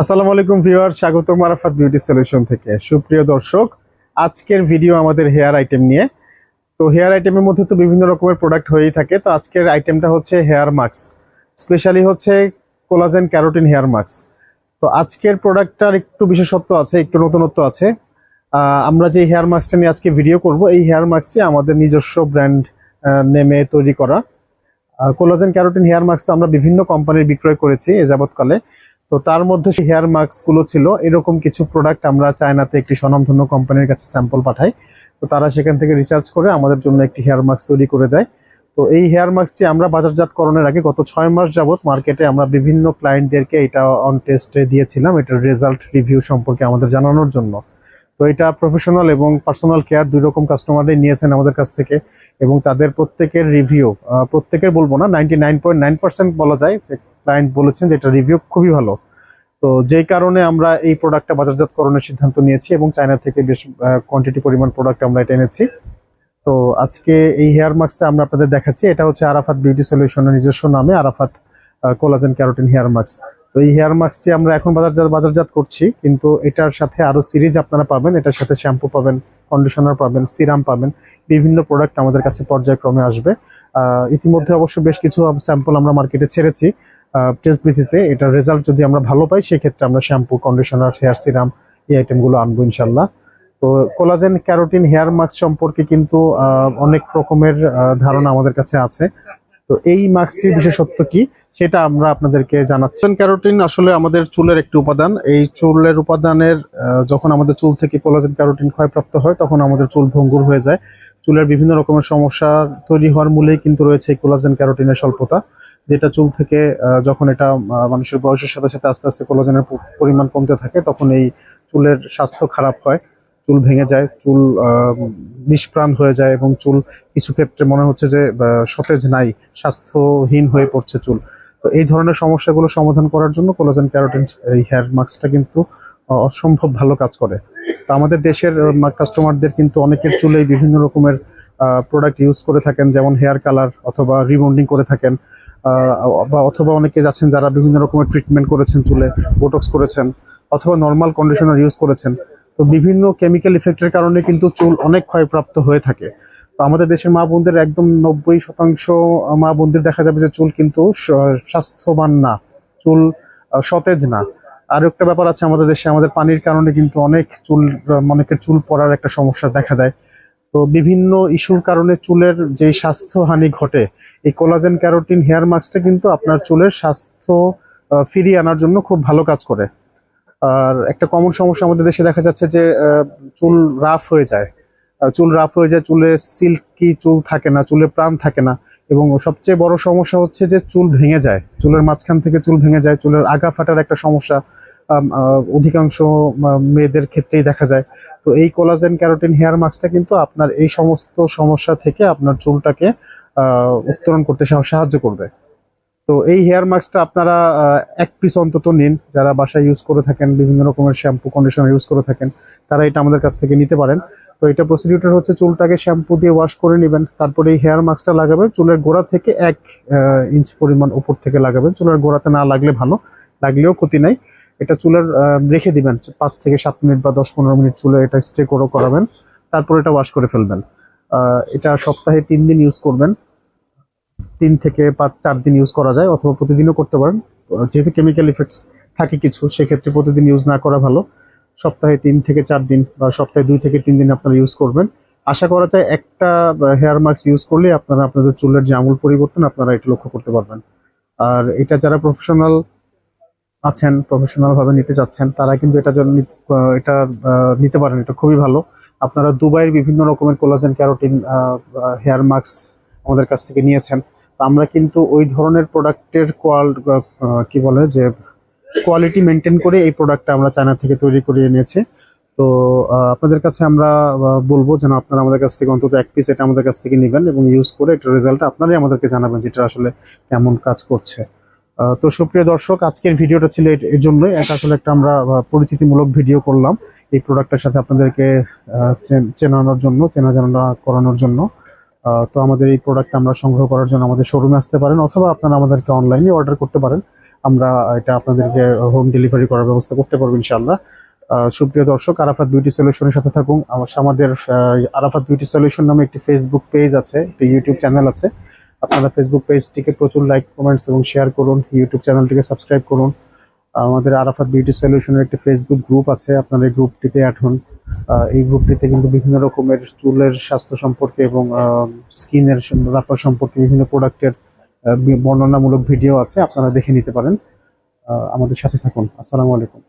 আসসালামু আলাইকুম ভিউয়ার স্বাগত মারাফাত বিউটি সলিউশন থেকে। সুপ্রিয় দর্শক, আজকের ভিডিও আমাদের হেয়ার আইটেম নিয়ে। তো হেয়ার আইটেমের মধ্যে তো বিভিন্ন রকমের প্রোডাক্ট হয়েই থাকে। তো আজকের আইটেমটা হচ্ছে হেয়ার মাস্ক, স্পেশালি হচ্ছে কোলাজেন ক্যারোটিন হেয়ার মাস্ক। তো আজকের প্রোডাক্টটার একটু বিশেষত্ব আছে, একটু নতুনত্ব আছে। আমরা যে হেয়ার মাস্কটা নিয়ে আজকে ভিডিও করব, এই হেয়ার মাস্কটি আমাদের নিজস্ব ব্র্যান্ড নেমে তৈরি করা। কোলাজেন ক্যারোটিন হেয়ার মাস্ক তো আমরা বিভিন্ন কোম্পানির বিক্রয় করেছি এ যাবৎকালে। তো তার মধ্যে সেই হেয়ার মাস্কগুলো ছিল। এরকম কিছু প্রোডাক্ট আমরা চায়নাতে একটি স্বনামধন্য কোম্পানির কাছে স্যাম্পল পাঠাই। তো তারা সেখান থেকে রিসার্চ করে আমাদের জন্য একটি হেয়ার মাস্ক তৈরি করে দেয়। তো এই হেয়ার মাস্কটি আমরা বাজারজাতকরণের আগে গত ছয় মাস যাবত মার্কেটে আমরা বিভিন্ন ক্লায়েন্টদেরকে এটা অন টেস্টে দিয়েছিলাম। এটার রেজাল্ট রিভিউ সম্পর্কে আমাদের জানানোর জন্য। তো এটা প্রফেশনাল এবং পার্সোনাল কেয়ার দুই রকম কাস্টমারই নিয়েছেন আমাদের কাছ থেকে। এবং তাদের প্রত্যেকের রিভিউ প্রত্যেকের বলব না নাইনটি বলা যায়। ক্লায়েন্ট বলেছেন যে এটা রিভিউ খুবই ভালো। তো যেই কারণে আমরা এই প্রোডাক্টটা বাজারজাতকরণের সিদ্ধান্ত নিয়েছি এবং চায়না থেকে বেশ কোয়ান্টিটি পরিমাণ প্রোডাক্ট আমরা এটা এনেছি। তো আজকে এই হেয়ার মাস্কটা আমরা আপনাদের দেখাচ্ছি। এটা হচ্ছে আরাফাত বিউটি সলিউশনের নিজস্ব নামে Arafat collagen carotene hair mask তো এই হেয়ার মাস্কটি আমরা এখন বাজারজাত বাজারজাত করছি, কিন্তু এটার সাথে আরও সিরিজ আপনারা পাবেন। এটার সাথে শ্যাম্পু পাবেন কন্ডিশনার পাবেন সিরাম পাবেন, বিভিন্ন প্রোডাক্ট আমাদের কাছে পর্যায়ক্রমে আসবে। ইতিমধ্যে অবশ্য বেশ কিছু স্যাম্পল আমরা মার্কেটে ছেড়েছি। টেস্ট বেসিসে এটার রেজাল্ট যদি আমরা ভালো পাই, সেক্ষেত্রে আমরা শ্যাম্পু কন্ডিশনার হেয়ার সিরাম এই আইটেমগুলো আনব ইনশাল্লাহ। তো কোলাজেন ক্যারোটিন হেয়ার মাস্ক সম্পর্কে কিন্তু অনেক রকমের ধারণা আমাদের কাছে আছে। তো এই মাস্কটির বিশেষত্ব কি, সেটা আমরা আপনাদেরকে জানাচ্ছি। ক্যারোটিন আসলে আমাদের চুলের একটি উপাদান। এই চুলের উপাদানের যখন আমাদের চুল থেকে কোলাজেন ক্যারোটিন ক্ষয়প্রাপ্ত হয়, তখন আমাদের চুল ভঙ্গুর হয়ে যায়। চুলের বিভিন্ন রকমের সমস্যা তৈরি হওয়ার মূলেই কিন্তু রয়েছে কোলাজেন ক্যারোটিনের স্বল্পতা। যেটা চুল থেকে যখন এটা মানুষের বয়সের সাথে সাথে আস্তে আস্তে কোলাজেনের পরিমাণ কমতে থাকে, তখন এই চুলের স্বাস্থ্য খারাপ হয়। চুল ভেঙে যায়, চুল নিষ্প্রাণ হয়ে যায় এবং চুল কিছু ক্ষেত্রে মনে হচ্ছে যে সতেজ নাই, স্বাস্থ্যহীন হয়ে পড়ছে চুল। তো এই ধরনের সমস্যাগুলো সমাধান করার জন্য কোলাজেন ক্যারোটিন এই হেয়ার মাস্কটা কিন্তু অসম্ভব ভালো কাজ করে। তো আমাদের দেশের কাস্টমারদের কিন্তু অনেকের চুলেই বিভিন্ন রকমের প্রোডাক্ট ইউজ করে থাকেন, যেমন হেয়ার কালার অথবা রিবন্ডিং করে থাকেন। বা অথবা অনেকে যাচ্ছেন যারা বিভিন্ন রকমের ট্রিটমেন্ট করেছেন চুলে বোটক্স করেছেন, অথবা নর্মাল কন্ডিশনার ইউজ করেছেন। তো বিভিন্ন কেমিক্যাল ইফেক্টের কারণে কিন্তু চুল অনেক ক্ষয়প্রাপ্ত হয়ে থাকে। তো আমাদের দেশের মা বোনদের একদম নব্বই শতাংশ মা বোনদের দেখা যাবে যে চুল কিন্তু স্বাস্থ্যবান না। চুল সতেজ না। আর একটা ব্যাপার আছে আমাদের দেশে, আমাদের পানির কারণে কিন্তু অনেক চুল অনেকের চুল পড়ার একটা সমস্যা দেখা দেয়। তো বিভিন্ন ইস্যুর কারণে চুলের যে স্বাস্থ্যহানি ঘটে, এই কোলাজেন, ক্যারোটিন, হেয়ার মাস্কটা কিন্তু আপনার চুলের স্বাস্থ্য ফিরিয়ে আনার জন্য খুব ভালো কাজ করে। আর একটা কমন সমস্যা আমাদের দেশে দেখা যাচ্ছে যে চুল রাফ হয়ে যায়। চুল রাফ হয়ে যায় চুলে সিল্কি চুল থাকে না, চুলে প্রাণ থাকে না। এবং সবচেয়ে বড় সমস্যা হচ্ছে যে চুল ভেঙে যায়, চুলের মাঝখান থেকে চুল ভেঙে যায়, চুলের আগা ফাটার একটা সমস্যা। অধিকাংশ মেয়েদের ক্ষেত্রেই দেখা যায়। তো এই কোলাজেন ক্যারোটিন হেয়ার মাস্কটা কিন্তু আপনার এই সমস্ত সমস্যা থেকে আপনার চুলটাকে উত্তরণ করতে সাহ- সাহায্য করবে। তো এই হেয়ার মাস্কটা আপনারা এক পিস অন্তত নিন। যারা বাসায় ইউজ করে থাকেন, বিভিন্ন রকমের শ্যাম্পু কন্ডিশনার ইউজ করে থাকেন, তারা এটা আমাদের কাছ থেকে নিতে পারেন। তো এটা প্রসিডিউটার হচ্ছে চুলটাকে শ্যাম্পু দিয়ে ওয়াশ করে নেবেন। তারপরে এই হেয়ার মাস্কটা লাগাবেন। চুলের গোড়া থেকে এক ইঞ্চ পরিমাণ উপর থেকে লাগাবেন। চুলের গোড়াতে না লাগলে ভালো। লাগলেও ক্ষতি নাই। এটা চুলের রেখে দিবেন পাঁচ থেকে সাত মিনিট বা দশ পনেরো মিনিট চুলে এটা স্টে করে করাবেন। তারপর এটা ওয়াশ করে ফেলবেন। এটা সপ্তাহে তিন দিন ইউজ করবেন। তিন থেকে পাঁচ, চার দিন ইউজ করা যায় অথবা প্রতিদিনও করতে পারেন। যেহেতু কেমিক্যাল ইফেক্টস থাকে কিছু, সেক্ষেত্রে প্রতিদিন ইউজ না করা ভালো। সপ্তাহে তিন থেকে চার দিন বা সপ্তাহে দুই থেকে তিন দিন আপনারা ইউজ করবেন। আশা করা যায় একটা হেয়ার মাস্ক ইউজ করলে আপনারা আপনাদের চুলের যে আমূল পরিবর্তন, আপনারা এটা লক্ষ্য করতে পারবেন। আর এটা যারা প্রফেশনাল আছেন প্রফেশনাল ভাবে নিতে চাচ্ছেন তারা কিন্তু এটা এটা নিতে পারেন, এটা খুবই ভালো। আপনারা দুবাইয়ের বিভিন্ন রকমের কোলাজেন ক্যারোটিন হেয়ার মাস্ক আমাদের কাছ থেকে নিয়েছেন। তো আমরা কিন্তু ওই ধরনের প্রোডাক্টের কোয়াল কি বলে যে কোয়ালিটি মেনটেন করে এই প্রোডাক্টটা আমরা চায়না থেকে তৈরি করে এনেছি তো আপনাদের কাছে আমরা বলব যেন আপনারা আমাদের কাছ থেকে অন্তত এক পিস এটা আমাদের কাছ থেকে নেবেন এবং ইউজ করে এটার রেজাল্ট আপনারাই আমাদেরকে জানাবেন যেটা আসলে কেমন কাজ করছে। তো সুপ্রিয় দর্শক, আজকের ভিডিওটা ছিল এর- জন্যই। এটা আসলে একটা আমরা পরিচিতিমূলক ভিডিও করলাম এই প্রোডাক্টের সাথে আপনাদেরকে চেনানোর জন্য চেনা জানা করানোর জন্য। তো আমাদের এই প্রোডাক্ট আমরা সংগ্রহ করার জন্য আমাদের শোরুমে আসতে পারেন অথবা আপনারা আমাদেরকে অনলাইনে অর্ডার করতে পারেন। আমরা এটা আপনাদেরকে হোম ডেলিভারি করার ব্যবস্থা করতে পারব ইনশাল্লাহ সুপ্রিয় দর্শক, আরাফাত বিউটি সলিউশনের সাথে থাকুন। আমাদের আরাফাত বিউটি সলিউশন নামে একটি ফেসবুক পেজ আছে, একটি ইউটিউব চ্যানেল আছে। আপনারা ফেসবুক পেজটিকে প্রচুর লাইক কমেন্টস এবং শেয়ার করুন। ইউটিউব চ্যানেলটিকে সাবস্ক্রাইব করুন। আমাদের আরাফাত বিউটি সলিউশনের একটি ফেসবুক গ্রুপ আছে, আপনারা এই গ্রুপটিতে অ্যাড হন। এই গ্রুপটিতে কিন্তু বিভিন্ন রকমের চুলের স্বাস্থ্য সম্পর্কে এবং স্কিনের ব্যাপার সম্পর্কে বিভিন্ন প্রোডাক্টের বর্ণনামূলক ভিডিও আছে, আপনারা দেখে নিতে পারেন। আমাদের সাথে থাকুন। আসসালামু আলাইকুম।